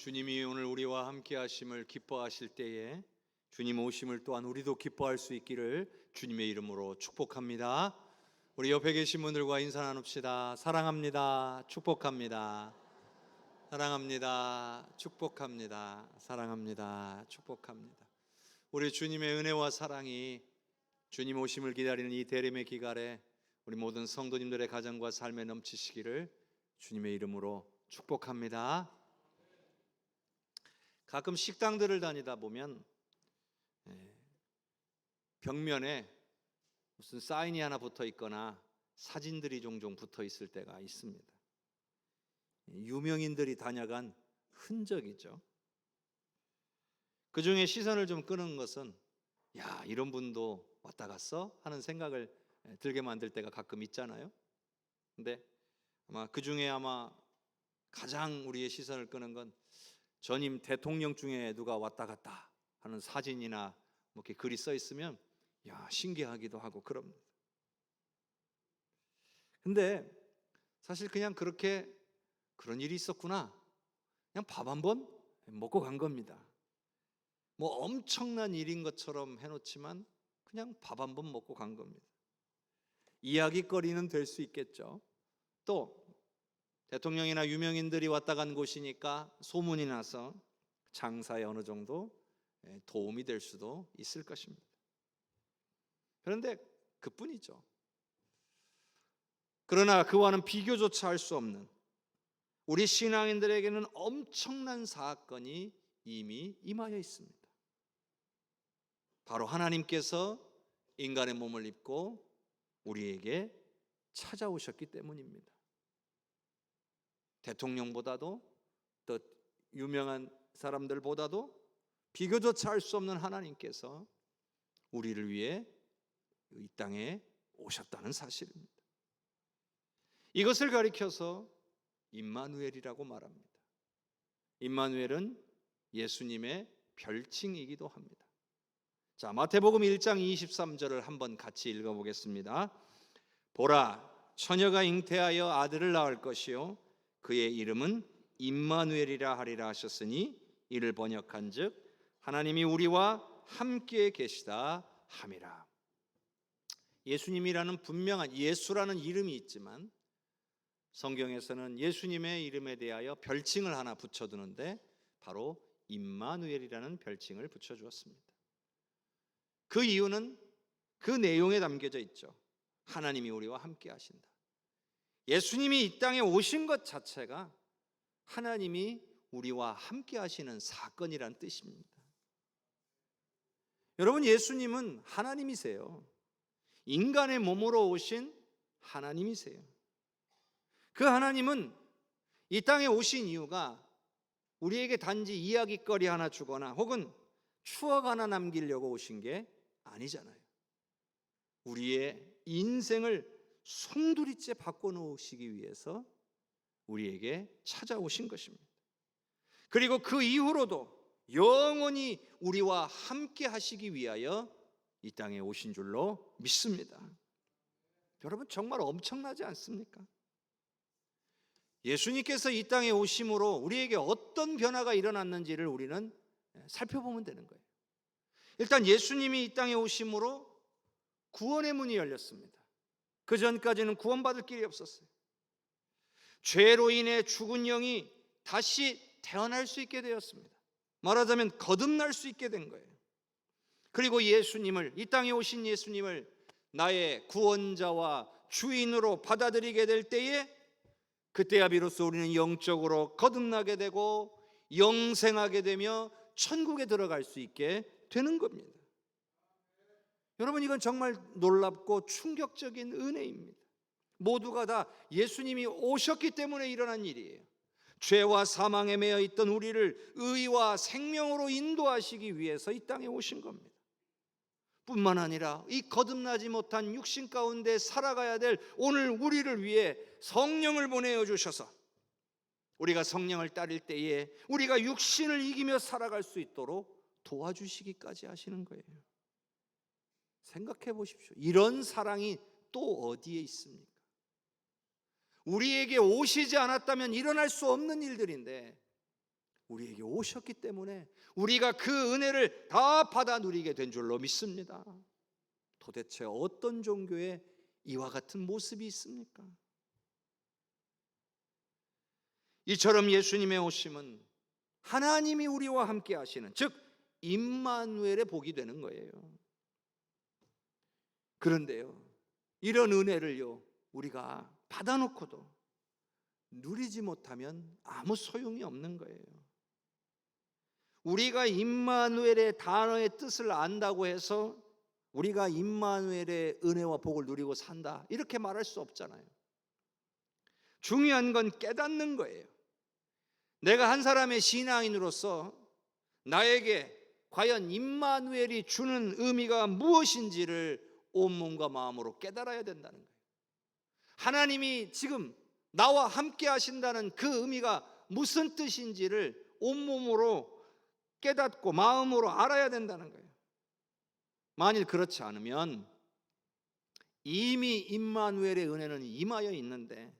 주님이 오늘 우리와 함께 하심을 기뻐하실 때에 주님 오심을 또한 우리도 기뻐할 수 있기를 주님의 이름으로 축복합니다. 우리 옆에 계신 분들과 인사 나눕시다. 사랑합니다. 축복합니다. 사랑합니다. 축복합니다. 사랑합니다. 축복합니다. 우리 주님의 은혜와 사랑이 주님 오심을 기다리는 이 대림의 기갈에 우리 모든 성도님들의 가정과 삶에 넘치시기를 주님의 이름으로 축복합니다. 가끔 식당들을 다니다 보면 예, 벽면에 무슨 사인이 하나 붙어 있거나 사진들이 종종 붙어 있을 때가 있습니다. 유명인들이 다녀간 흔적이죠. 그 중에 시선을 좀 끄는 것은 야 이런 분도 왔다 갔어 하는 생각을 예, 들게 만들 때가 가끔 있잖아요. 근데 아마 그 중에 아마 가장 우리의 시선을 끄는 건 전임 대통령 중에 누가 왔다 갔다 하는 사진이나 뭐 이렇게 글이 써 있으면 야 신기하기도 하고 그럽니다. 근데 사실 그냥 그렇게 그런 일이 있었구나. 그냥 밥 한 번 먹고 간 겁니다. 뭐 엄청난 일인 것처럼 해놓지만 그냥 밥 한 번 먹고 간 겁니다. 이야기거리는 될 수 있겠죠. 또 대통령이나 유명인들이 왔다 간 곳이니까 소문이 나서 장사에 어느 정도 예, 도움이 될 수도 있을 것입니다. 그런데 그뿐이죠. 그러나 그와는 비교조차 할 수 없는 우리 신앙인들에게는 엄청난 사건이 이미 임하여 있습니다. 바로 하나님께서 인간의 몸을 입고 우리에게 찾아오셨기 때문입니다. 대통령보다도 또 유명한 사람들보다도 비교조차 할 수 없는 하나님께서 우리를 위해 이 땅에 오셨다는 사실입니다. 이것을 가리켜서 임마누엘이라고 말합니다. 임마누엘은 예수님의 별칭이기도 합니다. 자, 마태복음 1장 23절을 한번 같이 읽어 보겠습니다. 보라 처녀가 잉태하여 아들을 낳을 것이요 그의 이름은 임마누엘이라 하리라 하셨으니 이를 번역한즉 하나님이 우리와 함께 계시다 함이라. 예수님이라는 분명한 예수라는 이름이 있지만 성경에서는 예수님의 이름에 대하여 별칭을 하나 붙여두는데 바로 임마누엘이라는 별칭을 붙여주었습니다. 그 이유는 그 내용에 담겨져 있죠. 하나님이 우리와 함께 하신다. 예수님이 이 땅에 오신 것 자체가 하나님이 우리와 함께 하시는 사건이란 뜻입니다. 여러분, 예수님은 하나님이세요. 인간의 몸으로 오신 하나님이세요. 그 하나님은 이 땅에 오신 이유가 우리에게 단지 이야기거리 하나 주거나 혹은 추억 하나 남기려고 오신 게 아니잖아요. 우리의 인생을 송두리째 바꿔놓으시기 위해서 우리에게 찾아오신 것입니다. 그리고 그 이후로도 영원히 우리와 함께 하시기 위하여 이 땅에 오신 줄로 믿습니다. 여러분 정말 엄청나지 않습니까? 예수님께서 이 땅에 오심으로 우리에게 어떤 변화가 일어났는지를 우리는 살펴보면 되는 거예요. 일단 예수님이 이 땅에 오심으로 구원의 문이 열렸습니다. 그 전까지는 구원받을 길이 없었어요. 죄로 인해 죽은 영이 다시 태어날 수 있게 되었습니다. 말하자면 거듭날 수 있게 된 거예요. 그리고 예수님을 이 땅에 오신 예수님을 나의 구원자와 주인으로 받아들이게 될 때에 그때야 비로소 우리는 영적으로 거듭나게 되고 영생하게 되며 천국에 들어갈 수 있게 되는 겁니다. 여러분 이건 정말 놀랍고 충격적인 은혜입니다. 모두가 다 예수님이 오셨기 때문에 일어난 일이에요. 죄와 사망에 매여 있던 우리를 의와 생명으로 인도하시기 위해서 이 땅에 오신 겁니다. 뿐만 아니라 이 거듭나지 못한 육신 가운데 살아가야 될 오늘 우리를 위해 성령을 보내어 주셔서 우리가 성령을 따를 때에 우리가 육신을 이기며 살아갈 수 있도록 도와주시기까지 하시는 거예요. 생각해 보십시오. 이런 사랑이 또 어디에 있습니까? 우리에게 오시지 않았다면 일어날 수 없는 일들인데 우리에게 오셨기 때문에 우리가 그 은혜를 다 받아 누리게 된 줄로 믿습니다. 도대체 어떤 종교에 이와 같은 모습이 있습니까? 이처럼 예수님의 오심은 하나님이 우리와 함께 하시는 즉 임마누엘의 복이 되는 거예요. 그런데요. 이런 은혜를요. 우리가 받아놓고도 누리지 못하면 아무 소용이 없는 거예요. 우리가 임마누엘의 단어의 뜻을 안다고 해서 우리가 임마누엘의 은혜와 복을 누리고 산다. 이렇게 말할 수 없잖아요. 중요한 건 깨닫는 거예요. 내가 한 사람의 신앙인으로서 나에게 과연 임마누엘이 주는 의미가 무엇인지를 온몸과 마음으로 깨달아야 된다는 거예요. 하나님이 지금 나와 함께 하신다는 그 의미가 무슨 뜻인지를 온몸으로 깨닫고 마음으로 알아야 된다는 거예요. 만일 그렇지 않으면 이미 임마누엘의 은혜는 임하여 있는데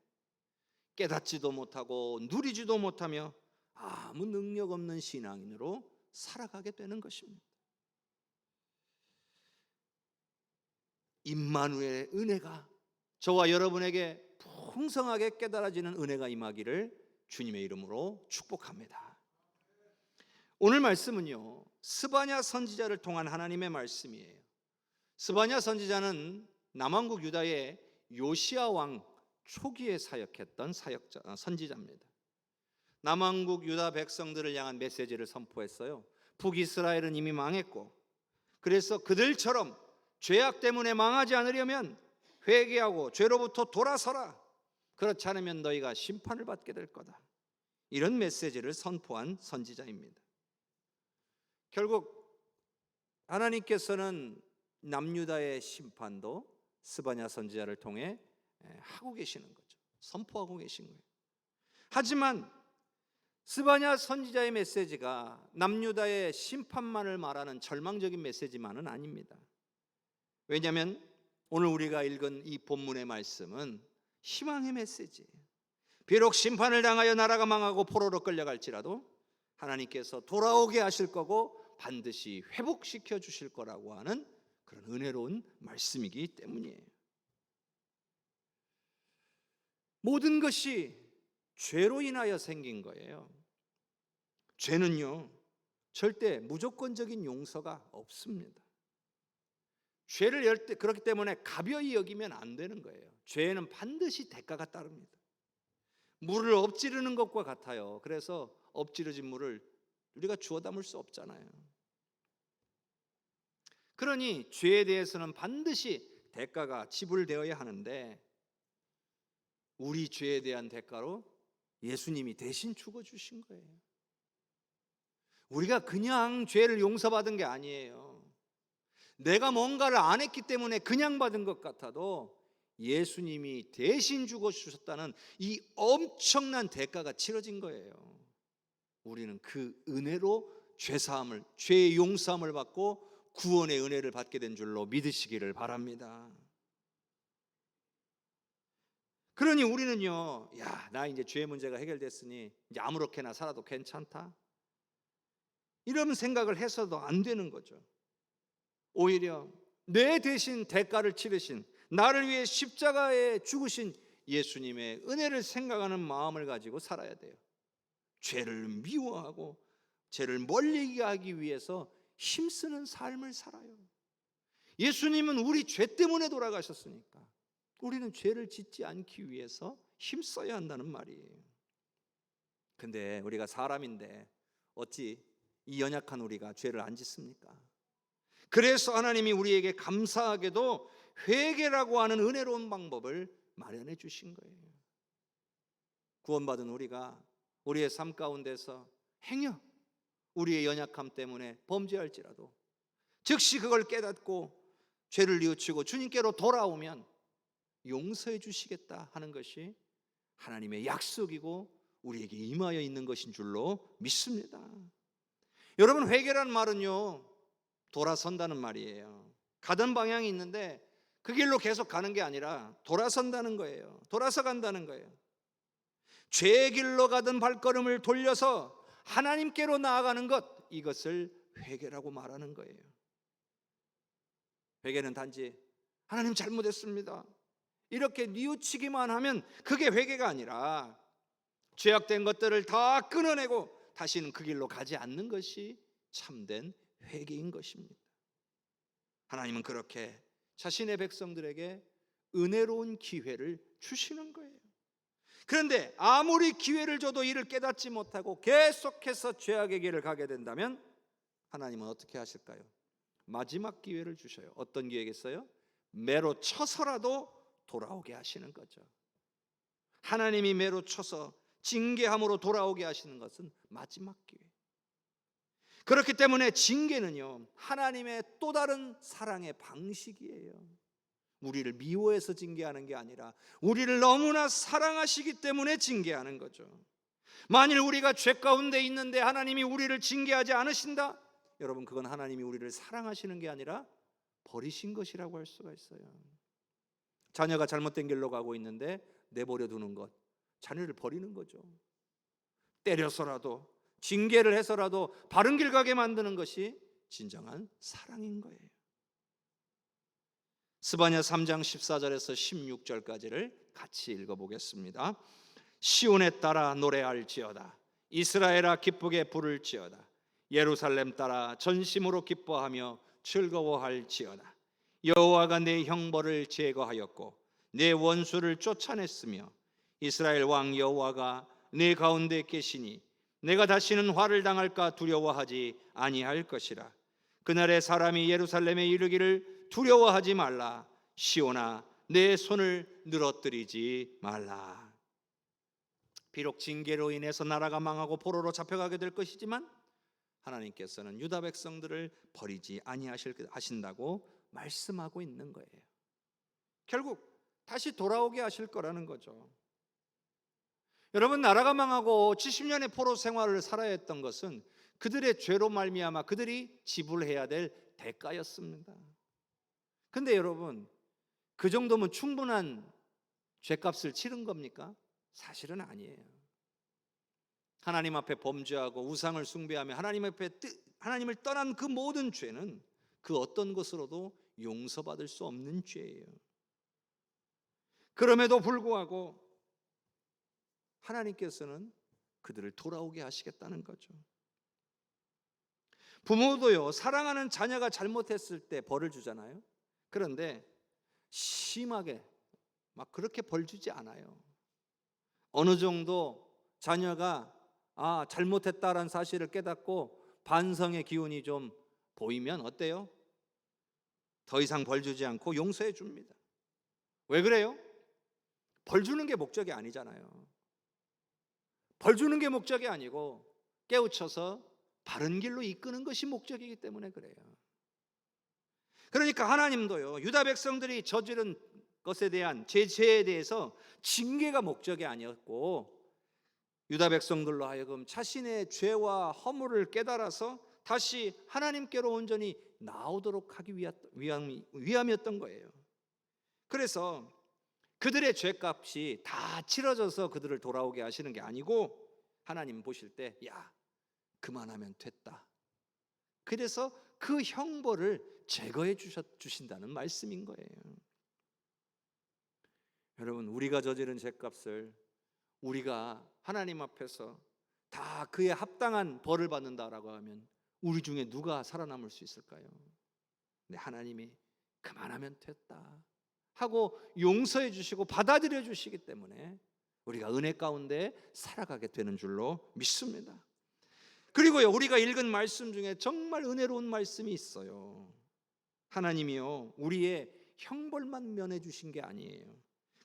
깨닫지도 못하고 누리지도 못하며 아무 능력 없는 신앙인으로 살아가게 되는 것입니다. 임마누엘의 은혜가 저와 여러분에게 풍성하게 깨달아지는 은혜가 임하기를 주님의 이름으로 축복합니다. 오늘 말씀은요. 스바냐 선지자를 통한 하나님의 말씀이에요. 스바냐 선지자는 남왕국 유다의 요시아 왕 초기에 사역했던 사역자 아, 선지자입니다. 남왕국 유다 백성들을 향한 메시지를 선포했어요. 북이스라엘은 이미 망했고 그래서 그들처럼 죄악 때문에 망하지 않으려면 회개하고 죄로부터 돌아서라. 그렇지 않으면 너희가 심판을 받게 될 거다. 이런 메시지를 선포한 선지자입니다. 결국 하나님께서는 남유다의 심판도 스바냐 선지자를 통해 하고 계시는 거죠. 선포하고 계신 거예요. 하지만 스바냐 선지자의 메시지가 남유다의 심판만을 말하는 절망적인 메시지만은 아닙니다. 왜냐하면 오늘 우리가 읽은 이 본문의 말씀은 희망의 메시지예요. 비록 심판을 당하여 나라가 망하고 포로로 끌려갈지라도 하나님께서 돌아오게 하실 거고 반드시 회복시켜 주실 거라고 하는 그런 은혜로운 말씀이기 때문이에요. 모든 것이 죄로 인하여 생긴 거예요. 죄는요, 절대 무조건적인 용서가 없습니다. 죄를 열 때, 그렇기 때문에 가벼이 여기면 안 되는 거예요. 죄는 반드시 대가가 따릅니다. 물을 엎지르는 것과 같아요. 그래서 엎지르진 물을 우리가 주워 담을 수 없잖아요. 그러니 죄에 대해서는 반드시 대가가 지불되어야 하는데 우리 죄에 대한 대가로 예수님이 대신 죽어 주신 거예요. 우리가 그냥 죄를 용서받은 게 아니에요. 내가 뭔가를 안 했기 때문에 그냥 받은 것 같아도 예수님이 대신 죽어 주셨다는 이 엄청난 대가가 치러진 거예요. 우리는 그 은혜로 죄 사함을 죄의 용서함을 받고 구원의 은혜를 받게 된 줄로 믿으시기를 바랍니다. 그러니 우리는요, 야, 나 이제 죄 문제가 해결됐으니 이제 아무렇게나 살아도 괜찮다. 이런 생각을 해서도 안 되는 거죠. 오히려 내 대신 대가를 치르신 나를 위해 십자가에 죽으신 예수님의 은혜를 생각하는 마음을 가지고 살아야 돼요. 죄를 미워하고 죄를 멀리 하기 위해서 힘쓰는 삶을 살아요. 예수님은 우리 죄 때문에 돌아가셨으니까 우리는 죄를 짓지 않기 위해서 힘써야 한다는 말이에요. 근데 우리가 사람인데 어찌 이 연약한 우리가 죄를 안 짓습니까? 그래서 하나님이 우리에게 감사하게도 회개라고 하는 은혜로운 방법을 마련해 주신 거예요. 구원받은 우리가 우리의 삶 가운데서 행여 우리의 연약함 때문에 범죄할지라도 즉시 그걸 깨닫고 죄를 뉘우치고 주님께로 돌아오면 용서해 주시겠다 하는 것이 하나님의 약속이고 우리에게 임하여 있는 것인 줄로 믿습니다. 여러분 회개라는 말은요 돌아선다는 말이에요. 가던 방향이 있는데 그 길로 계속 가는 게 아니라 돌아선다는 거예요. 돌아서 간다는 거예요. 죄의 길로 가던 발걸음을 돌려서 하나님께로 나아가는 것 이것을 회개라고 말하는 거예요. 회개는 단지 하나님 잘못했습니다. 이렇게 뉘우치기만 하면 그게 회개가 아니라 죄악된 것들을 다 끊어내고 다시는 그 길로 가지 않는 것이 참된 회개인 것입니다. 하나님은 그렇게 자신의 백성들에게 은혜로운 기회를 주시는 거예요. 그런데 아무리 기회를 줘도 이를 깨닫지 못하고 계속해서 죄악의 길을 가게 된다면 하나님은 어떻게 하실까요? 마지막 기회를 주셔요. 어떤 기회겠어요? 매로 쳐서라도 돌아오게 하시는 거죠. 하나님이 매로 쳐서 징계함으로 돌아오게 하시는 것은 마지막 기회. 그렇기 때문에 징계는요, 하나님의 또 다른 사랑의 방식이에요. 우리를 미워해서 징계하는 게 아니라 우리를 너무나 사랑하시기 때문에 징계하는 거죠. 만일 우리가 죄 가운데 있는데 하나님이 우리를 징계하지 않으신다? 여러분, 그건 하나님이 우리를 사랑하시는 게 아니라 버리신 것이라고 할 수가 있어요. 자녀가 잘못된 길로 가고 있는데 내버려 두는 것, 자녀를 버리는 거죠. 때려서라도 징계를 해서라도 바른 길 가게 만드는 것이 진정한 사랑인 거예요. 스바냐 3장 14절에서 16절까지를 같이 읽어 보겠습니다. 시온에 따라 노래할지어다 이스라엘아 기쁘게 부를지어다 예루살렘 따라 전심으로 기뻐하며 즐거워할지어다 여호와가 내 형벌을 제거하였고 내 원수를 쫓아냈으며 이스라엘 왕 여호와가 내 가운데 계시니 내가 다시는 화를 당할까 두려워하지 아니할 것이라 그날에 사람이 예루살렘에 이르기를 두려워하지 말라 시온아 내 손을 늘어뜨리지 말라 비록 징계로 인해서 나라가 망하고 포로로 잡혀가게 될 것이지만 하나님께서는 유다 백성들을 버리지 아니하실 하신다고 말씀하고 있는 거예요. 결국 다시 돌아오게 하실 거라는 거죠. 여러분 나라가 망하고 70년의 포로 생활을 살아야 했던 것은 그들의 죄로 말미암아 그들이 지불해야 될 대가였습니다. 근데 여러분 그 정도면 충분한 죄값을 치른 겁니까? 사실은 아니에요. 하나님 앞에 범죄하고 우상을 숭배하며 하나님 앞에 하나님을 떠난 그 모든 죄는 그 어떤 것으로도 용서받을 수 없는 죄예요. 그럼에도 불구하고 하나님께서는 그들을 돌아오게 하시겠다는 거죠. 부모도요, 사랑하는 자녀가 잘못했을 때 벌을 주잖아요. 그런데 심하게 막 그렇게 벌 주지 않아요. 어느 정도 자녀가 아, 잘못했다라는 사실을 깨닫고 반성의 기운이 좀 보이면 어때요? 더 이상 벌 주지 않고 용서해 줍니다. 왜 그래요? 벌 주는 게 목적이 아니잖아요. 벌 주는 게 목적이 아니고 깨우쳐서 바른 길로 이끄는 것이 목적이기 때문에 그래요. 그러니까 하나님도요, 유다 백성들이 저지른 것에 대한 제 죄에 대해서 징계가 목적이 아니었고 유다 백성들로 하여금 자신의 죄와 허물을 깨달아서 다시 하나님께로 온전히 나오도록 하기 위함, 위함이었던 거예요. 그래서 그들의 죄값이 다 치러져서 그들을 돌아오게 하시는 게 아니고 하나님 보실 때 야, 그만하면 됐다. 그래서 그 형벌을 제거해 주셨, 주신다는 말씀인 거예요. 여러분, 우리가 저지른 죄값을 우리가 하나님 앞에서 다 그에 합당한 벌을 받는다라고 하면 우리 중에 누가 살아남을 수 있을까요? 네, 하나님이 그만하면 됐다 하고 용서해 주시고 받아들여 주시기 때문에 우리가 은혜 가운데 살아가게 되는 줄로 믿습니다. 그리고요, 우리가 읽은 말씀 중에 정말 은혜로운 말씀이 있어요. 하나님이요, 우리의 형벌만 면해 주신 게 아니에요.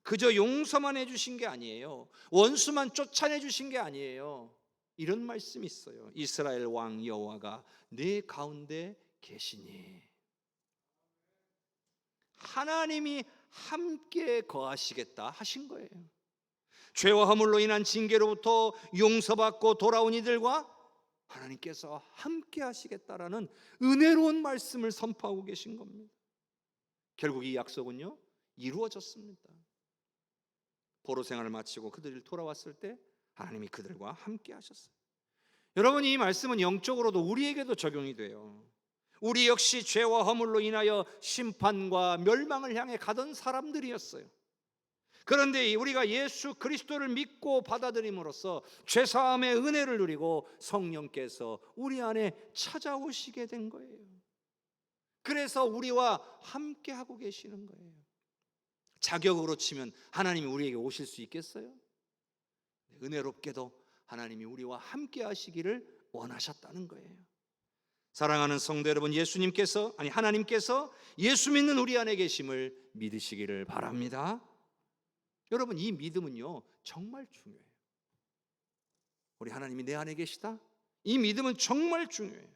그저 용서만 해 주신 게 아니에요. 원수만 쫓아내 주신 게 아니에요. 이런 말씀이 있어요. 이스라엘 왕 여호와가 네 가운데 계시니 하나님이 함께 거하시겠다 하신 거예요. 죄와 허물로 인한 징계로부터 용서받고 돌아온 이들과 하나님께서 함께 하시겠다라는 은혜로운 말씀을 선포하고 계신 겁니다. 결국 이 약속은요 이루어졌습니다. 포로 생활을 마치고 그들이 돌아왔을 때 하나님이 그들과 함께 하셨어요. 여러분 이 말씀은 영적으로도 우리에게도 적용이 돼요. 우리 역시 죄와 허물로 인하여 심판과 멸망을 향해 가던 사람들이었어요. 그런데 우리가 예수 그리스도를 믿고 받아들임으로써 죄 사함의 은혜를 누리고 성령께서 우리 안에 찾아오시게 된 거예요. 그래서 우리와 함께 하고 계시는 거예요. 자격으로 치면 하나님이 우리에게 오실 수 있겠어요? 은혜롭게도 하나님이 우리와 함께 하시기를 원하셨다는 거예요. 사랑하는 성도 여러분, 예수님께서 아니 하나님께서 예수 믿는 우리 안에 계심을 믿으시기를 바랍니다. 여러분 이 믿음은요 정말 중요해요. 우리 하나님이 내 안에 계시다. 이 믿음은 정말 중요해요.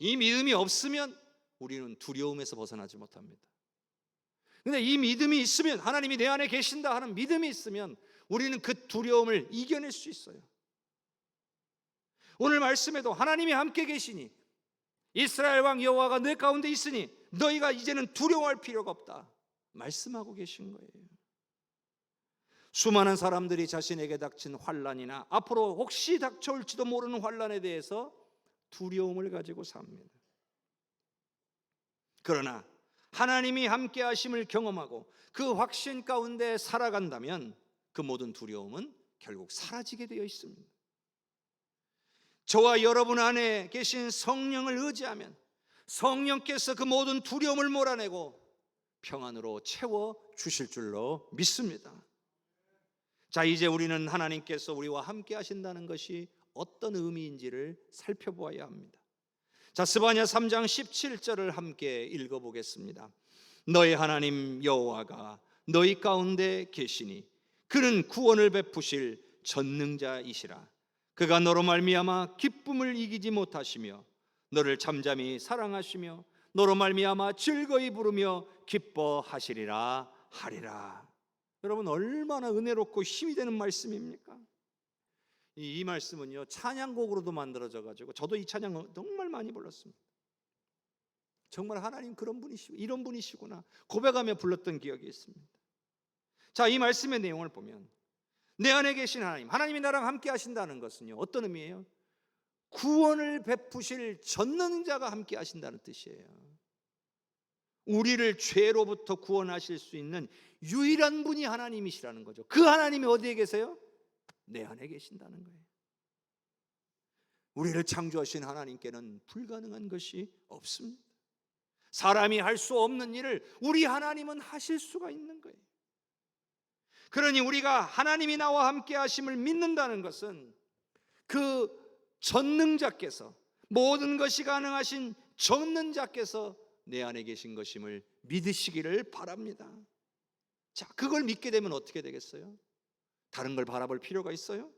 이 믿음이 없으면 우리는 두려움에서 벗어나지 못합니다. 근데 이 믿음이 있으면 하나님이 내 안에 계신다 하는 믿음이 있으면 우리는 그 두려움을 이겨낼 수 있어요. 오늘 말씀에도 하나님이 함께 계시니 이스라엘 왕 여호와가 내 가운데 있으니 너희가 이제는 두려워할 필요가 없다. 말씀하고 계신 거예요. 수많은 사람들이 자신에게 닥친 환란이나 앞으로 혹시 닥쳐올지도 모르는 환란에 대해서 두려움을 가지고 삽니다. 그러나 하나님이 함께 하심을 경험하고 그 확신 가운데 살아간다면 그 모든 두려움은 결국 사라지게 되어 있습니다. 저와 여러분 안에 계신 성령을 의지하면 성령께서 그 모든 두려움을 몰아내고 평안으로 채워 주실 줄로 믿습니다. 자, 이제 우리는 하나님께서 우리와 함께 하신다는 것이 어떤 의미인지를 살펴보아야 합니다. 자, 스바냐 3장 17절을 함께 읽어 보겠습니다. 너희 하나님 여호와가 너희 가운데 계시니 그는 구원을 베푸실 전능자이시라. 그가 너로 말미암아 기쁨을 이기지 못하시며 너를 잠잠히 사랑하시며 너로 말미암아 즐거이 부르며 기뻐하시리라 하리라. 여러분 얼마나 은혜롭고 힘이 되는 말씀입니까? 이, 이 말씀은요 찬양곡으로도 만들어져 가지고 저도 이 찬양 정말 많이 불렀습니다. 정말 하나님 그런 분이시고 이런 분이시구나 고백하며 불렀던 기억이 있습니다. 자, 이 말씀의 내용을 보면 내 안에 계신 하나님, 하나님이 나랑 함께 하신다는 것은요 어떤 의미예요? 구원을 베푸실 전능자가 함께 하신다는 뜻이에요. 우리를 죄로부터 구원하실 수 있는 유일한 분이 하나님이시라는 거죠. 그 하나님이 어디에 계세요? 내 안에 계신다는 거예요. 우리를 창조하신 하나님께는 불가능한 것이 없습니다. 사람이 할 수 없는 일을 우리 하나님은 하실 수가 있는 거예요. 그러니 우리가 하나님이 나와 함께 하심을 믿는다는 것은 그 전능자께서 모든 것이 가능하신 전능자께서 내 안에 계신 것임을 믿으시기를 바랍니다. 자, 그걸 믿게 되면 어떻게 되겠어요? 다른 걸 바라볼 필요가 있어요?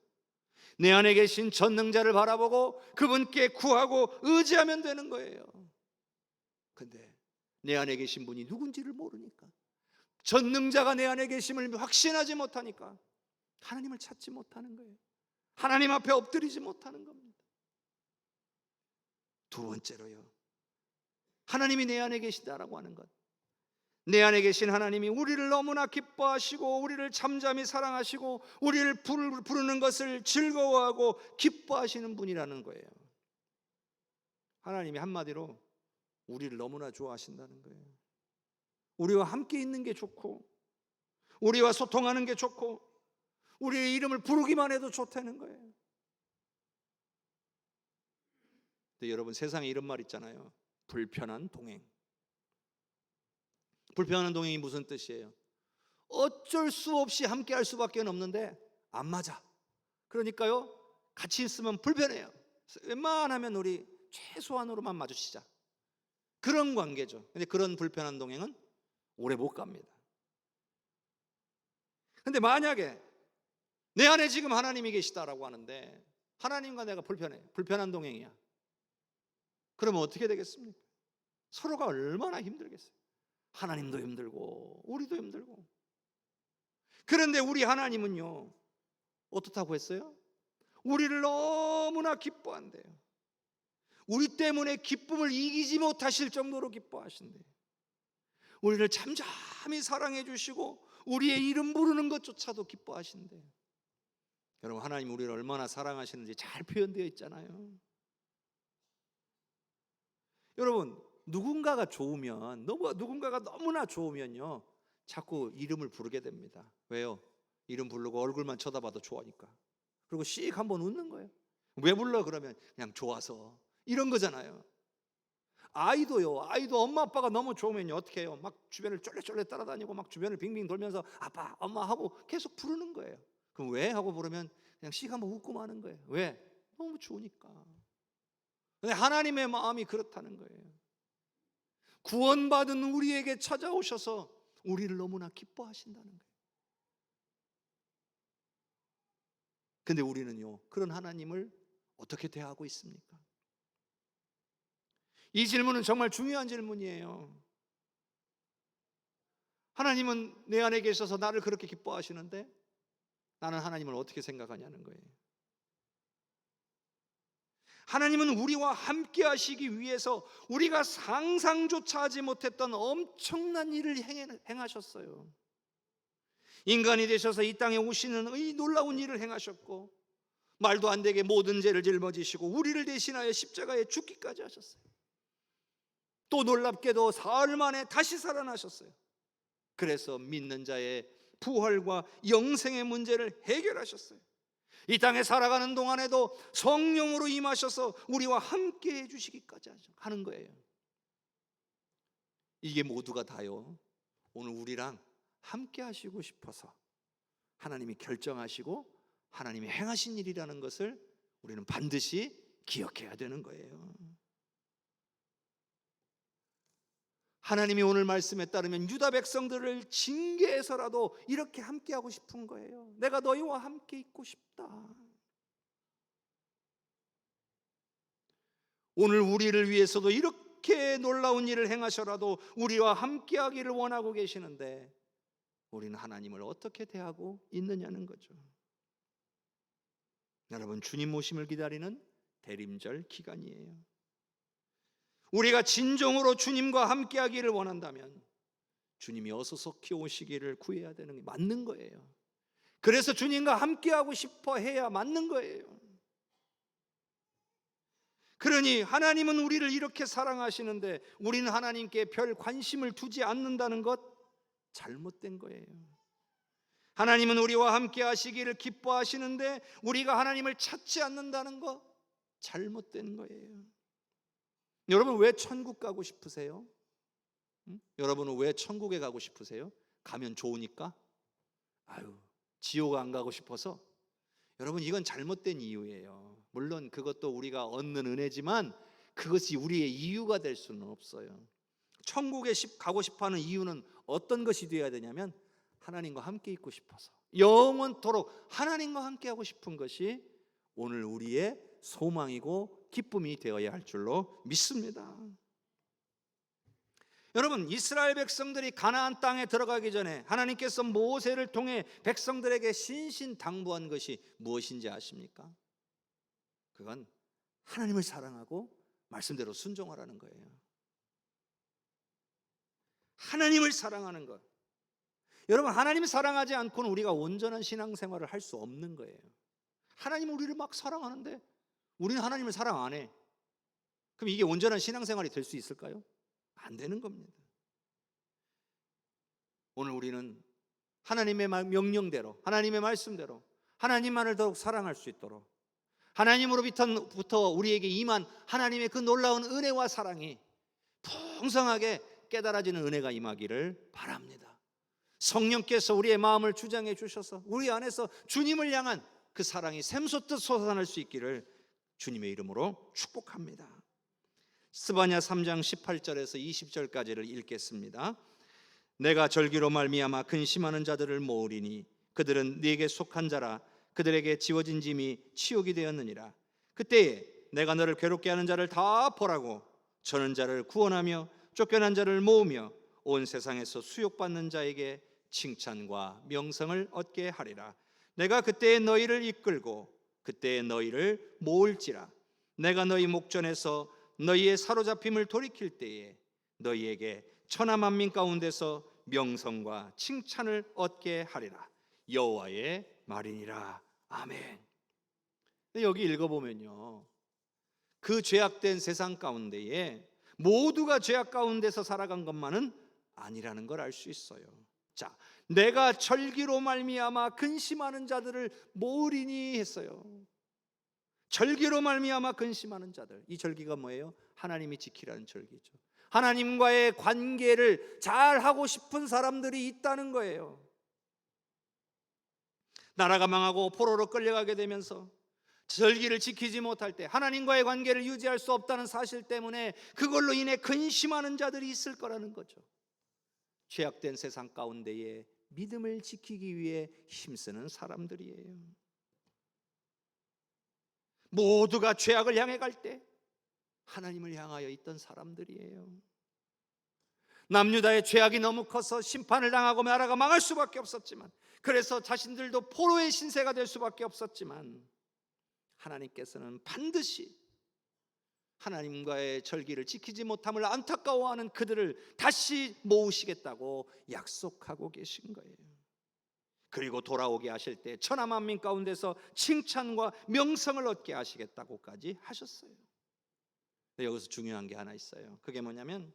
내 안에 계신 전능자를 바라보고 그분께 구하고 의지하면 되는 거예요. 근데 내 안에 계신 분이 누군지를 모르니까 전능자가 내 안에 계심을 확신하지 못하니까 하나님을 찾지 못하는 거예요. 하나님 앞에 엎드리지 못하는 겁니다. 두 번째로요. 하나님이 내 안에 계시다라고 하는 것. 내 안에 계신 하나님이 우리를 너무나 기뻐하시고 우리를 잠잠히 사랑하시고 우리를 부르는 것을 즐거워하고 기뻐하시는 분이라는 거예요. 하나님이 한마디로 우리를 너무나 좋아하신다는 거예요. 우리와 함께 있는 게 좋고 우리와 소통하는 게 좋고 우리의 이름을 부르기만 해도 좋다는 거예요. 근데 여러분 세상에 이런 말 있잖아요. 불편한 동행. 불편한 동행이 무슨 뜻이에요? 어쩔 수 없이 함께 할 수밖에 없는데 안 맞아. 그러니까요. 같이 있으면 불편해요. 웬만하면 우리 최소한으로만 마주치자. 그런 관계죠. 근데 그런 불편한 동행은 오래 못 갑니다. 근데 만약에 내 안에 지금 하나님이 계시다라고 하는데 하나님과 내가 불편해. 불편한 동행이야. 그러면 어떻게 되겠습니까? 서로가 얼마나 힘들겠어요. 하나님도 힘들고 우리도 힘들고. 그런데 우리 하나님은요. 어떻다고 했어요? 우리를 너무나 기뻐한대요. 우리 때문에 기쁨을 이기지 못하실 정도로 기뻐하신대요. 우리를 잠잠히 사랑해 주시고 우리의 이름 부르는 것조차도 기뻐하신대요. 여러분 하나님 우리를 얼마나 사랑하시는지 잘 표현되어 있잖아요. 여러분 누군가가 좋으면 너무 누군가가 너무나 좋으면요 자꾸 이름을 부르게 됩니다. 왜요? 이름 부르고 얼굴만 쳐다봐도 좋아하니까. 그리고 씩 한번 웃는 거예요. 왜 불러 그러면 그냥 좋아서 이런 거잖아요. 아이도요. 아이도 엄마 아빠가 너무 좋으면요 어떻게 해요? 막 주변을 쫄래쫄래 따라다니고 막 주변을 빙빙 돌면서 아빠 엄마 하고 계속 부르는 거예요. 그럼 왜 하고 부르면 그냥 씩 한번 웃고 마는 거예요. 왜? 너무 좋으니까. 근데 하나님의 마음이 그렇다는 거예요. 구원받은 우리에게 찾아오셔서 우리를 너무나 기뻐하신다는 거예요. 근데 우리는요, 그런 하나님을 어떻게 대하고 있습니까? 이 질문은 정말 중요한 질문이에요. 하나님은 내 안에 계셔서 나를 그렇게 기뻐하시는데 나는 하나님을 어떻게 생각하냐는 거예요. 하나님은 우리와 함께 하시기 위해서 우리가 상상조차 하지 못했던 엄청난 일을 행하셨어요. 인간이 되셔서 이 땅에 오시는 이 놀라운 일을 행하셨고 말도 안 되게 모든 죄를 짊어지시고 우리를 대신하여 십자가에 죽기까지 하셨어요. 또 놀랍게도 사흘 만에 다시 살아나셨어요. 그래서 믿는 자의 부활과 영생의 문제를 해결하셨어요. 이 땅에 살아가는 동안에도 성령으로 임하셔서 우리와 함께 해주시기까지 하는 거예요. 이게 모두가 다요. 오늘 우리랑 함께 하시고 싶어서 하나님이 결정하시고 하나님이 행하신 일이라는 것을 우리는 반드시 기억해야 되는 거예요. 하나님이 오늘 말씀에 따르면 유다 백성들을 징계해서라도 이렇게 함께 하고 싶은 거예요. 내가 너희와 함께 있고 싶다. 오늘 우리를 위해서도 이렇게 놀라운 일을 행하셔라도 우리와 함께 하기를 원하고 계시는데 우리는 하나님을 어떻게 대하고 있느냐는 거죠. 여러분 주님 모심을 기다리는 대림절 기간이에요. 우리가 진정으로 주님과 함께 하기를 원한다면 주님이 어서 속히 오시기를 구해야 되는 게 맞는 거예요. 그래서 주님과 함께 하고 싶어 해야 맞는 거예요. 그러니 하나님은 우리를 이렇게 사랑하시는데 우리는 하나님께 별 관심을 두지 않는다는 것 잘못된 거예요. 하나님은 우리와 함께 하시기를 기뻐하시는데 우리가 하나님을 찾지 않는다는 것 잘못된 거예요. 여러분 왜 천국 가고 싶으세요? 응? 여러분은 왜 천국에 가고 싶으세요? 가면 좋으니까? 아유, 지옥 안 가고 싶어서? 여러분 이건 잘못된 이유예요. 물론 그것도 우리가 얻는 은혜지만 그것이 우리의 이유가 될 수는 없어요. 천국에 가고 싶어하는 이유는 어떤 것이 되어야 되냐면 하나님과 함께 있고 싶어서 영원토록 하나님과 함께 하고 싶은 것이 오늘 우리의 소망이고 기쁨이 되어야 할 줄로 믿습니다. 여러분 이스라엘 백성들이 가나안 땅에 들어가기 전에 하나님께서 모세를 통해 백성들에게 신신당부한 것이 무엇인지 아십니까? 그건 하나님을 사랑하고 말씀대로 순종하라는 거예요. 하나님을 사랑하는 것. 여러분 하나님을 사랑하지 않고는 우리가 온전한 신앙생활을 할 수 없는 거예요. 하나님 우리를 막 사랑하는데 우리는 하나님을 사랑 안 해. 그럼 이게 온전한 신앙생활이 될 수 있을까요? 안 되는 겁니다. 오늘 우리는 하나님의 명령대로, 하나님의 말씀대로 하나님만을 더욱 사랑할 수 있도록 하나님으로부터 우리에게 임한 하나님의 그 놀라운 은혜와 사랑이 풍성하게 깨달아지는 은혜가 임하기를 바랍니다. 성령께서 우리의 마음을 주장해 주셔서 우리 안에서 주님을 향한 그 사랑이 샘솟듯 솟아날 수 있기를 주님의 이름으로 축복합니다. 스바냐 3장 18절에서 20절까지를 읽겠습니다. 내가 절기로 말미암아 근심하는 자들을 모으리니 그들은 네게 속한 자라 그들에게 지워진 짐이 치욕이 되었느니라. 그때에 내가 너를 괴롭게 하는 자를 다 보라고 저는 자를 구원하며 쫓겨난 자를 모으며 온 세상에서 수욕받는 자에게 칭찬과 명성을 얻게 하리라. 내가 그때에 너희를 이끌고 그때에 너희를 모을지라. 내가 너희 목전에서 너희의 사로잡힘을 돌이킬 때에 너희에게 천하 만민 가운데서 명성과 칭찬을 얻게 하리라. 여호와의 말이니라. 아멘. 여기 읽어보면요. 그 죄악된 세상 가운데에 모두가 죄악 가운데서 살아간 것만은 아니라는 걸 알 수 있어요. 자, 내가 절기로 말미암아 근심하는 자들을 모으리니 했어요. 절기로 말미암아 근심하는 자들. 이 절기가 뭐예요? 하나님이 지키라는 절기죠. 하나님과의 관계를 잘 하고 싶은 사람들이 있다는 거예요. 나라가 망하고 포로로 끌려가게 되면서 절기를 지키지 못할 때 하나님과의 관계를 유지할 수 없다는 사실 때문에 그걸로 인해 근심하는 자들이 있을 거라는 거죠. 죄악된 세상 가운데에 믿음을 지키기 위해 힘쓰는 사람들이에요. 모두가 죄악을 향해 갈 때 하나님을 향하여 있던 사람들이에요. 남유다의 죄악이 너무 커서 심판을 당하고 나라가 망할 수밖에 없었지만 그래서 자신들도 포로의 신세가 될 수밖에 없었지만 하나님께서는 반드시 하나님과의 절기를 지키지 못함을 안타까워하는 그들을 다시 모으시겠다고 약속하고 계신 거예요. 그리고 돌아오게 하실 때 천하 만민 가운데서 칭찬과 명성을 얻게 하시겠다고까지 하셨어요. 여기서 중요한 게 하나 있어요. 그게 뭐냐면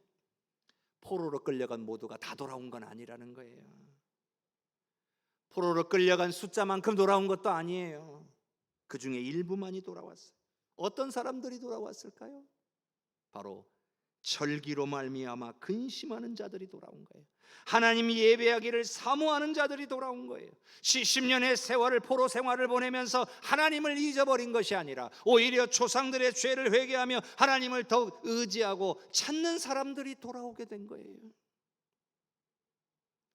포로로 끌려간 모두가 다 돌아온 건 아니라는 거예요. 포로로 끌려간 숫자만큼 돌아온 것도 아니에요. 그 중에 일부만이 돌아왔어요. 어떤 사람들이 돌아왔을까요? 바로 절기로 말미암아 근심하는 자들이 돌아온 거예요. 하나님 예배하기를 사모하는 자들이 돌아온 거예요. 70년의 세월을 포로 생활을 보내면서 하나님을 잊어버린 것이 아니라 오히려 조상들의 죄를 회개하며 하나님을 더욱 의지하고 찾는 사람들이 돌아오게 된 거예요.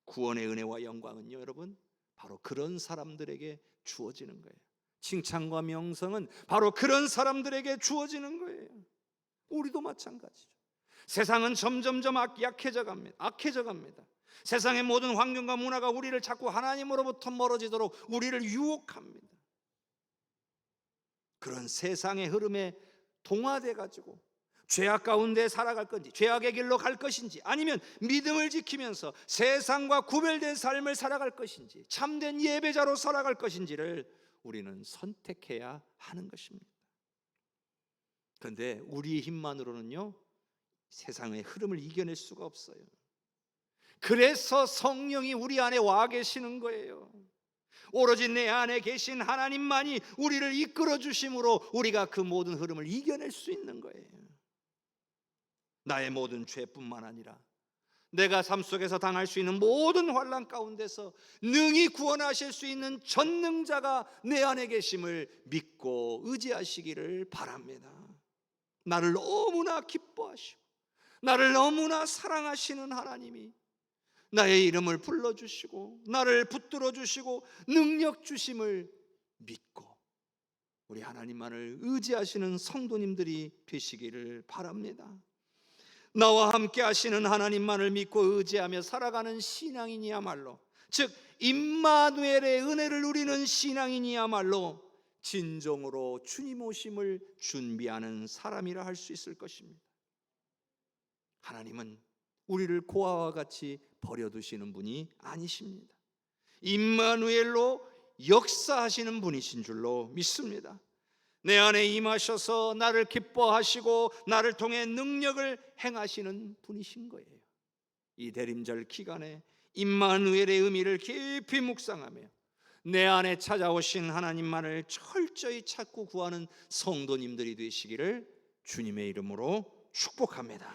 구원의 은혜와 영광은요, 여러분, 바로 그런 사람들에게 주어지는 거예요. 칭찬과 명성은 바로 그런 사람들에게 주어지는 거예요. 우리도 마찬가지죠. 세상은 점점점 악- 약해져 갑니다. 악해져 갑니다. 세상의 모든 환경과 문화가 우리를 자꾸 하나님으로부터 멀어지도록 우리를 유혹합니다. 그런 세상의 흐름에 동화돼 가지고 죄악 가운데 살아갈 건지 죄악의 길로 갈 것인지 아니면 믿음을 지키면서 세상과 구별된 삶을 살아갈 것인지 참된 예배자로 살아갈 것인지를 우리는 선택해야 하는 것입니다. 그런데 우리의 힘만으로는요 세상의 흐름을 이겨낼 수가 없어요. 그래서 성령이 우리 안에 와 계시는 거예요. 오로지 내 안에 계신 하나님만이 우리를 이끌어 주심으로 우리가 그 모든 흐름을 이겨낼 수 있는 거예요. 나의 모든 죄뿐만 아니라 내가 삶 속에서 당할 수 있는 모든 환란 가운데서 능히 구원하실 수 있는 전능자가 내 안에 계심을 믿고 의지하시기를 바랍니다. 나를 너무나 기뻐하시고 나를 너무나 사랑하시는 하나님이 나의 이름을 불러 주시고 나를 붙들어 주시고 능력 주심을 믿고 우리 하나님만을 의지하시는 성도님들이 되시기를 바랍니다. 나와 함께 하시는 하나님만을 믿고 의지하며 살아가는 신앙인이야말로 즉 임마누엘의 은혜를 누리는 신앙인이야말로 진정으로 주님 오심을 준비하는 사람이라 할 수 있을 것입니다. 하나님은 우리를 고아와 같이 버려두시는 분이 아니십니다. 임마누엘로 역사하시는 분이신 줄로 믿습니다. 내 안에 임하셔서 나를 기뻐하시고 나를 통해 능력을 행하시는 분이신 거예요. 이 대림절 기간에 임마누엘의 의미를 깊이 묵상하며 내 안에 찾아오신 하나님만을 철저히 찾고 구하는 성도님들이 되시기를 주님의 이름으로 축복합니다.